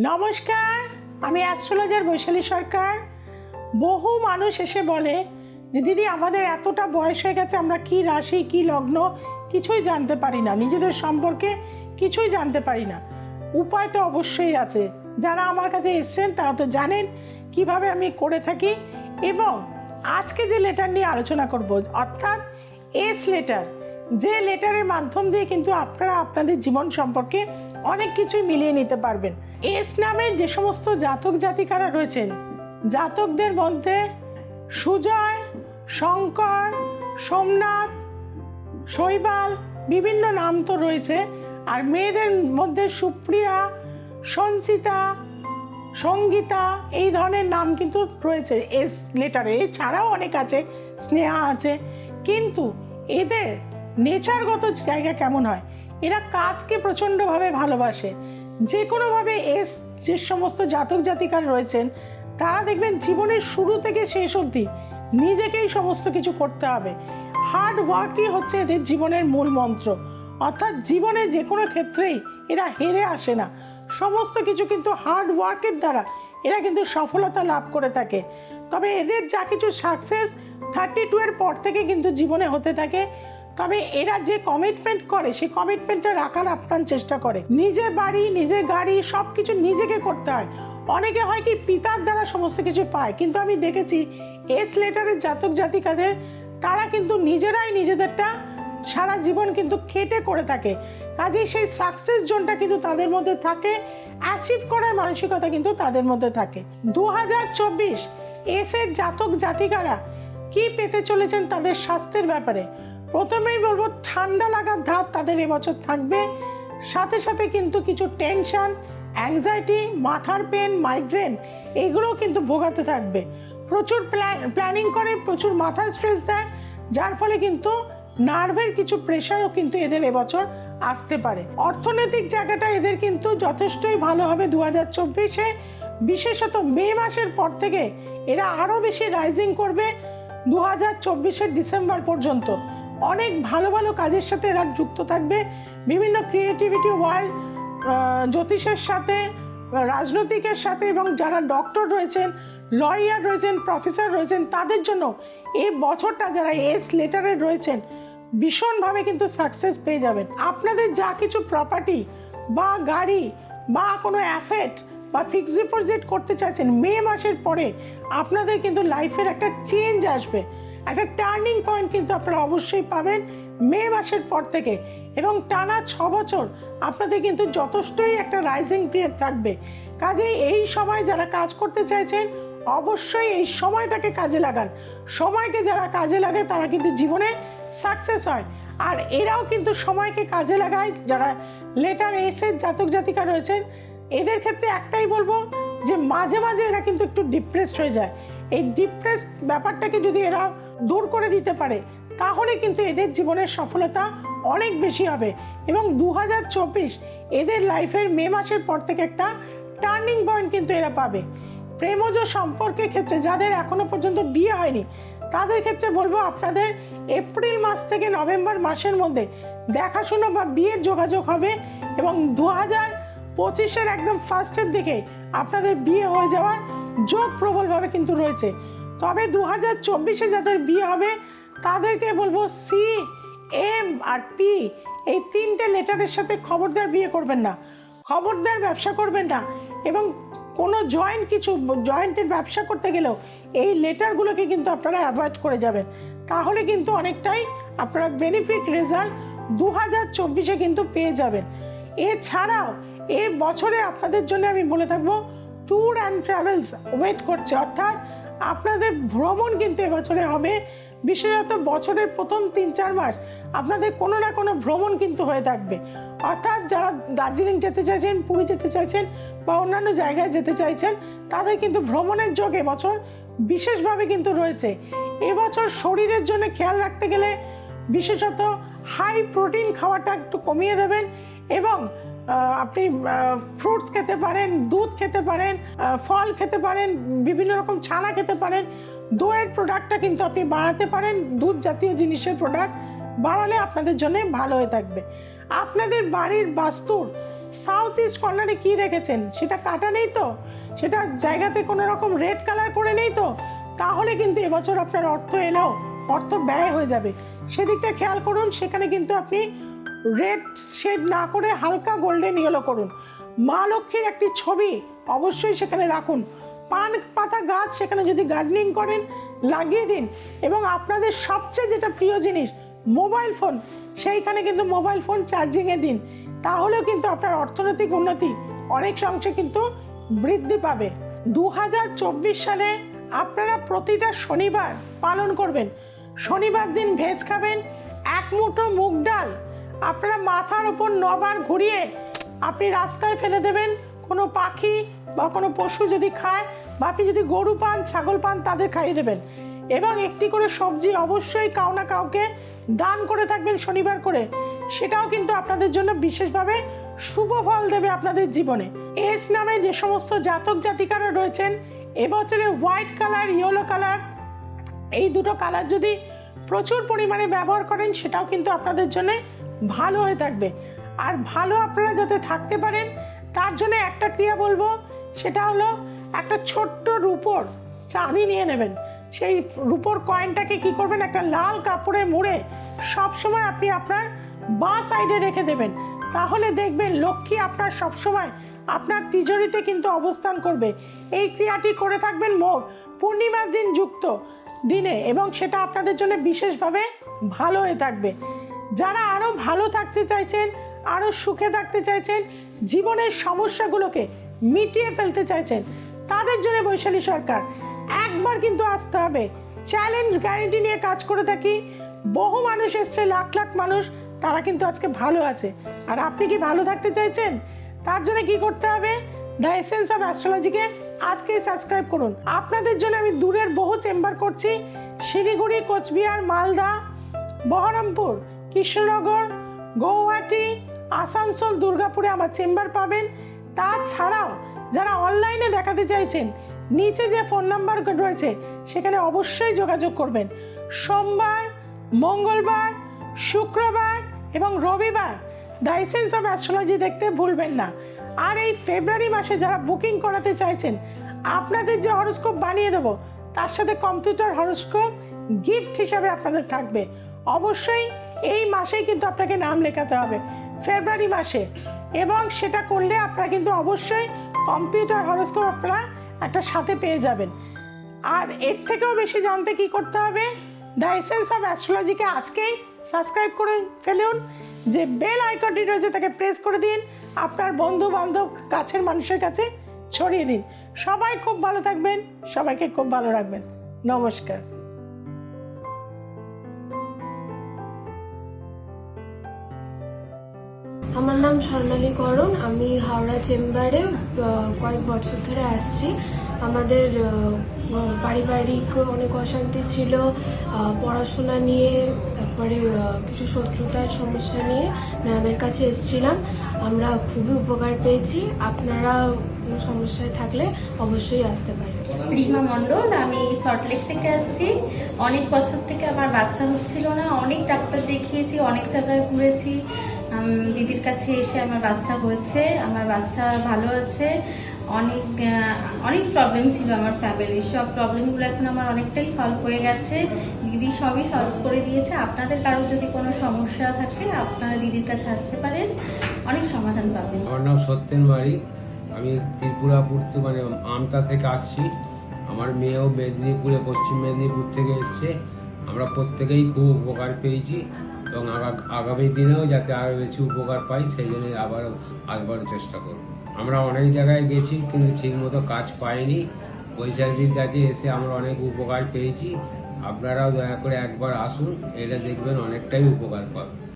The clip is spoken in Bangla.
নমস্কার, আমি অ্যাস্ট্রোলজার বৈশালী সরকার। বহু মানুষ এসে বলে যে, দিদি, আমাদের এতটা বয়স হয়ে গেছে, আমরা কি রাশি, কি লগ্ন কিছুই জানতে পারি না। নিজেদের সম্পর্কে কিছুই জানতে পারি না। উপায় তো অবশ্যই আছে। যারা আমার কাছে এসছেন, তারা তো জানেন কীভাবে আমি করে থাকি এবং আজকে যে লেটার নিয়ে আলোচনা করব, অর্থাৎ এস লেটার যে লেটারের মাধ্যম দিয়ে কিন্তু আপনারা আপনাদের জীবন সম্পর্কে অনেক কিছুই মিলিয়ে নিতে পারবেন। এস নামে যে সমস্ত জাতক জাতিকারা রয়েছেন, জাতকদের মধ্যে সুজয়, শঙ্কর, সোমনাথ, শৈবাল বিভিন্ন নাম তো রয়েছে, আর মেয়েদের মধ্যে সুপ্রিয়া, সঞ্চিতা, সঙ্গীতা, এই ধরনের নাম কিন্তু রয়েছে এস লেটারে। এছাড়াও অনেক আছে, স্নেহা আছে, কিন্তু এদের নেচারগত জায়গা কেমন হয়? এরা কাজকে প্রচণ্ডভাবে ভালোবাসে। যে কোনোভাবে এস যে সমস্ত জাতক জাতিকার রয়েছেন, তারা দেখবেন জীবনের শুরু থেকে শেষ অবধি নিজেকেই সমস্ত কিছু করতে হবে। হার্ড ওয়ার্কই হচ্ছে এদের জীবনের মূল মন্ত্র। অর্থাৎ জীবনে যে কোনো ক্ষেত্রেই এরা হেরে আসে না। সমস্ত কিছু কিন্তু হার্ড ওয়ার্কের দ্বারা এরা কিন্তু সফলতা লাভ করে থাকে। তবে এদের যা কিছু সাকসেস থার্টি টু এর পর থেকে কিন্তু জীবনে হতে থাকে। তবে এরা যে কমিটমেন্ট করে, সেই কমিটমেন্টটা রাখার আপ্রাণ চেষ্টা করে। নিজের বাড়ি নিজের গাড়ি সব কিছু নিজেকে করতে হয়। অনেকে হয় কি, পিতার দ্বারা সমস্ত কিছু পায়। কিন্তু আমি দেখেছি এস লেটারের জাতক জাতিকাদের, তারা কিন্তু নিজেরাই নিজেদেরটা সারা জীবন কিন্তু খেটে করে থাকে। কাজেই সেই সাকসেস জোনটা কিন্তু তাদের মধ্যে থাকে অ্যাচিভ করার মানসিকতা কিন্তু তাদের মধ্যে থাকে। দু হাজার চব্বিশ এসের জাতক জাতিকারা কি পেতে চলেছেন তাদের স্বাস্থ্যের ব্যাপারে? প্রথমেই বলব, ঠান্ডা লাগার ধাপ তাদের এবছর থাকবে। সাথে সাথে কিন্তু কিছু টেনশন অ্যাংজাইটি মাথার পেন মাইগ্রেন এগুলোও কিন্তু ভোগাতে থাকবে। প্রচুর প্ল্যানিং করে, প্রচুর মাথার স্ট্রেস দেয়, যার ফলে কিন্তু নার্ভের কিছু প্রেশারও কিন্তু এদের এবছর আসতে পারে। অর্থনৈতিক জায়গাটা এদের কিন্তু যথেষ্টই ভালো হবে দু হাজার চব্বিশে। বিশেষত মে মাসের পর থেকে এরা আরও বেশি রাইজিং করবে দু হাজার চব্বিশের ডিসেম্বর পর্যন্ত। অনেক ভালো ভালো কাজের সাথে এরা যুক্ত থাকবে। বিভিন্ন ক্রিয়েটিভিটি ওয়ার্ল্ড জ্যোতিষের সাথে, রাজনৈতিকের সাথে এবং যারা ডক্টর রয়েছেন লয়ার রয়েছেন প্রফেসর রয়েছেন, তাদের জন্য এই বছরটা যারা এস লেটারের রয়েছেন, ভীষণভাবে কিন্তু সাকসেস পেয়ে যাবেন। আপনাদের যা কিছু প্রপার্টি বা গাড়ি বা কোনো অ্যাসেট বা ফিক্সড ডিপোজিট করতে চাইছেন, মে মাসের পরে আপনাদের কিন্তু লাইফের একটা চেঞ্জ আসবে। একটা টার্নিং পয়েন্ট কিন্তু আপনারা অবশ্যই পাবেন। মে মাসের পর থেকে। এবং টানা ছ বছর আপনাদের কিন্তু যথেষ্টই একটা রাইজিং পিরিয়ড থাকবে। কাজে এই সময় যারা কাজ করতে চাইছেন, অবশ্যই এই সময়টাকে কাজে লাগান। সময়কে যারা কাজে লাগে, তারা কিন্তু জীবনে সাকসেস হয়। আর এরাও কিন্তু সময়কে কাজে লাগায়। যারা লেটার এসে জাতক জাতিকা রয়েছেন, এদের ক্ষেত্রে একটাই বলব যে, মাঝে মাঝে এরা কিন্তু একটু ডিপ্রেসড হয়ে যায়। এই ডিপ্রেসড ব্যাপারটাকে যদি এরা দূর করে দিতে পারে, তাহলে কিন্তু এদের জীবনের সফলতা অনেক বেশি হবে। এবং দু হাজার চব্বিশ এদের লাইফের মে মাসের পর থেকে একটা টার্নিং পয়েন্ট কিন্তু এরা পাবে। প্রেমজ সম্পর্কের ক্ষেত্রে যাদের এখনও পর্যন্ত বিয়ে হয়নি, তাদের ক্ষেত্রে বলব আপনাদের এপ্রিল মাস থেকে নভেম্বর মাসের মধ্যে দেখাশুনো বা বিয়ের যোগাযোগ হবে এবং দু হাজার পঁচিশের একদম ফার্স্টের দিকে আপনাদের বিয়ে হয়ে যাওয়ার যোগ প্রবলভাবে কিন্তু রয়েছে। তবে দু হাজার চব্বিশে যাদের বিয়ে হবে, তাদেরকে বলব সি এম আর পি এই তিনটে লেটারের সাথে খবরদার বিয়ে করবেন না। খবরদার ব্যবসা করবেন না। এবং কোনো জয়েন্ট কিছু জয়েন্টের ব্যবসা করতে গেলেও এই লেটারগুলোকে কিন্তু আপনারা অ্যাভয়েড করে যাবেন। তাহলে কিন্তু অনেকটাই আপনারা বেনিফিট রেজাল্ট দু হাজার চব্বিশে কিন্তু পেয়ে যাবেন। এছাড়াও এ বছরে আপনাদের জন্য আমি বলে থাকব ট্যুর অ্যান্ড ট্রাভেলস ওয়েট করছে। অর্থাৎ আপনাদের ভ্রমণ কিন্তু এবছরে হবে। বিশেষত বছরের প্রথম তিন, চার মাস আপনাদের কোনো না কোনো ভ্রমণ কিন্তু হয়ে থাকবে। অর্থাৎ যারা দার্জিলিং যেতে চাইছেন, পুরী যেতে চাইছেন বা অন্যান্য জায়গায় যেতে চাইছেন, তাদের কিন্তু ভ্রমণের যোগ এবছর বিশেষভাবে কিন্তু রয়েছে। এবছর শরীরের জন্য খেয়াল রাখতে গেলে বিশেষত হাই প্রোটিন খাওয়াটা একটু কমিয়ে দেবেন এবং আপনি ফ্রুটস খেতে পারেন, দুধ খেতে পারেন ফল খেতে পারেন, বিভিন্ন রকম ছানা খেতে পারেন, দইয়ের প্রোডাক্টটা কিন্তু আপনি বাড়াতে পারেন, দুধ জাতীয় জিনিসের প্রোডাক্ট বাড়ালে আপনাদের জন্য ভালো হয়ে থাকবে। আপনাদের বাড়ির বাস্তুর সাউথ ইস্ট কর্নারে কী রেখেছেন? সেটা কাটা নেই তো? সেটা জায়গাতে কোনো রকম রেড কালার করে নেই তো? তাহলে কিন্তু এবছর আপনার অর্থ এলেও অর্থ ব্যয় হয়ে যাবে। সেদিকটা খেয়াল করুন, সেখানে কিন্তু আপনি রেড শেড না করে হালকা গোল্ডেন ইয়েলো করুন। মা লক্ষ্মীর একটি ছবি অবশ্যই সেখানে রাখুন। পান পাতা গাছ সেখানে যদি গার্ডেনিং করেন, লাগিয়ে দিন এবং আপনাদের সবচেয়ে যেটা প্রিয় জিনিস মোবাইল ফোন সেইখানে কিন্তু মোবাইল ফোন চার্জিংয়ে দিন। তাহলেও কিন্তু আপনার অর্থনৈতিক উন্নতি অনেক অংশে কিন্তু বৃদ্ধি পাবে। দু হাজার চব্বিশ সালে আপনারা প্রতিটা শনিবার পালন করবেন। শনিবার দিন ভেজ খাবেন, এক মুঠো মুগ ডাল আপনারা মাথার ওপর নবার ঘুরিয়ে আপনি রাস্তায় ফেলে দেবেন। কোনো পাখি বা কোনো পশু যদি খায় বা আপনি যদি গরু পান, ছাগল পান, তাদের খাইয়ে দেবেন। এবং একটি করে সবজি অবশ্যই কাউ না কাউকে দান করে থাকবেন শনিবার করে। সেটাও কিন্তু আপনাদের জন্য বিশেষভাবে শুভ ফল দেবে আপনাদের জীবনে। এস নামে যে সমস্ত জাতক জাতিকারা রয়েছেন, এবছরে হোয়াইট কালার, ইয়েলো কালার, এই দুটো কালার যদি প্রচুর পরিমাণে ব্যবহার করেন, সেটাও কিন্তু আপনাদের জন্য ভালো হয়ে থাকবে। আর ভালো আপনারা যাতে থাকতে পারেন, তার জন্য একটা ক্রিয়া বলব, সেটা হলো একটা ছোট্ট রূপোর চাঁদি নিয়ে নেবেন। সেই রূপোর কয়েনটাকে কি করবেন? একটা লাল কাপড়ে মুড়ে সবসময় আপনি আপনার বাঁ সাইডে রেখে দেবেন। তাহলে দেখবেন লক্ষ্মী আপনার সবসময় আপনার তিজোরিতে কিন্তু অবস্থান করবে। এই ক্রিয়াটি করে থাকবেন মোট পূর্ণিমার দিন যুক্ত দিনে এবং সেটা আপনাদের জন্য বিশেষভাবে ভালো হয়ে থাকবে। যারা আরও ভালো থাকতে চাইছেন আরও সুখে থাকতে চাইছেন, জীবনের সমস্যাগুলোকে মিটিয়ে ফেলতে চাইছেন, তাদের জন্য বৈশালী সরকার। একবার কিন্তু আসতে হবে। চ্যালেঞ্জ গ্যারেন্টি নিয়ে কাজ করে থাকি। বহু মানুষ এসছে, লাখ লাখ মানুষ, তারা কিন্তু আজকে ভালো আছে। আর আপনি কি ভালো থাকতে চাইছেন? তার জন্য কি করতে হবে? দ্য এসেন্স অফ অ্যাস্ট্রোলজিকে আজকেই সাবস্ক্রাইব করুন। আপনাদের জন্য আমি দূরের বহু চেম্বার করছি। শিলিগুড়ি, কোচবিহার, মালদা, বহরমপুর। কৃষ্ণনগর, গৌহাটি, আসানসোল, দুর্গাপুরে আমার চেম্বার পাবেন। তাছাড়াও যারা অনলাইনে দেখাতে চাইছেন, নিচে যে ফোন নাম্বার রয়েছে, সেখানে অবশ্যই যোগাযোগ করবেন। সোমবার, মঙ্গলবার, শুক্রবার এবং রবিবার ডাইসেন্স অফ অ্যাস্ট্রোলজি দেখতে ভুলবেন না। আর এই ফেব্রুয়ারি মাসে যারা বুকিং করাতে চাইছেন, আপনাদের যে হরস্কোপ বানিয়ে দেবো, তার সাথে কম্পিউটার হরস্কোপ গিফট হিসাবে আপনাদের থাকবে। অবশ্যই এই মাসেই কিন্তু আপনাকে নাম লেখাতে হবে, ফেব্রুয়ারি মাসে। এবং সেটা করলে আপনারা কিন্তু অবশ্যই কম্পিউটার হরস্কোপ আপনারা একটা সাথে পেয়ে যাবেন। আর এর থেকেও বেশি জানতে কি করতে হবে? দ্য এসেন্স অফ অ্যাস্ট্রোলজিকে আজকেই সাবস্ক্রাইব করে ফেলুন, যে বেল আইকনটি রয়েছে তাকে প্রেস করে দিন, আপনার বন্ধু বান্ধব কাছের মানুষের কাছে ছড়িয়ে দিন। সবাই খুব ভালো থাকবেন, সবাইকে খুব ভালো রাখবেন। নমস্কার। আমার নাম স্বর্ণালী করণ। আমি হাওড়া চেম্বারে কয়েক বছর ধরে আসছি। আমাদের পারিবারিক অনেক অশান্তি ছিল পড়াশোনা নিয়ে, তারপরে কিছু শত্রুতার সমস্যা নিয়ে ম্যামের কাছে এসেছিলাম। আমরা খুবই উপকার পেয়েছি। আপনারা কোনো সমস্যায় থাকলে অবশ্যই আসতে পারেন। রিমা মণ্ডল, আমি সল্টলেক থেকে আসছি। অনেক বছর থেকে আমার বাচ্চা হচ্ছিল না। অনেক ডাক্তার দেখিয়েছি, অনেক জায়গায় ঘুরেছি। দিদির কাছে এসে আমার বাচ্চা হয়েছে, আমার বাচ্চা ভালো আছে, অনেক অনেক প্রবলেম ছিল আমার ফ্যামিলির সব প্রবলেমগুলো এখন আমার অনেকটাই সলভ হয়ে গেছে। দিদি সবই সলভ করে দিয়েছে। আপনাদের কারও যদি কোনো সমস্যা থাকে, আপনারা দিদির কাছে আসতে পারেন। অনেক সমাধান পাবেন। আমার নাম সত্যেন বাড়ি। আমি ত্রিপুরাপুর মানে আমতা থেকে আসছি। আমার মেয়েও মেদিনীপুরে, পশ্চিম মেদিনীপুর থেকে এসছে। আমরা প্রত্যেকেই খুব উপকার পেয়েছি। এবং আগা- আগামী দিনেও যাতে আরও বেশি উপকার পাই, সেই জন্য আবারও আসবার চেষ্টা করব। আমরা অনেক জায়গায় গেছি, কিন্তু ঠিকমতো কাজ পাইনি। বৈশাখীর কাছে এসে আমরা অনেক উপকার পেয়েছি। আপনারাও দয়া করে একবার আসুন এটা দেখবেন অনেকটাই উপকার পাবেন।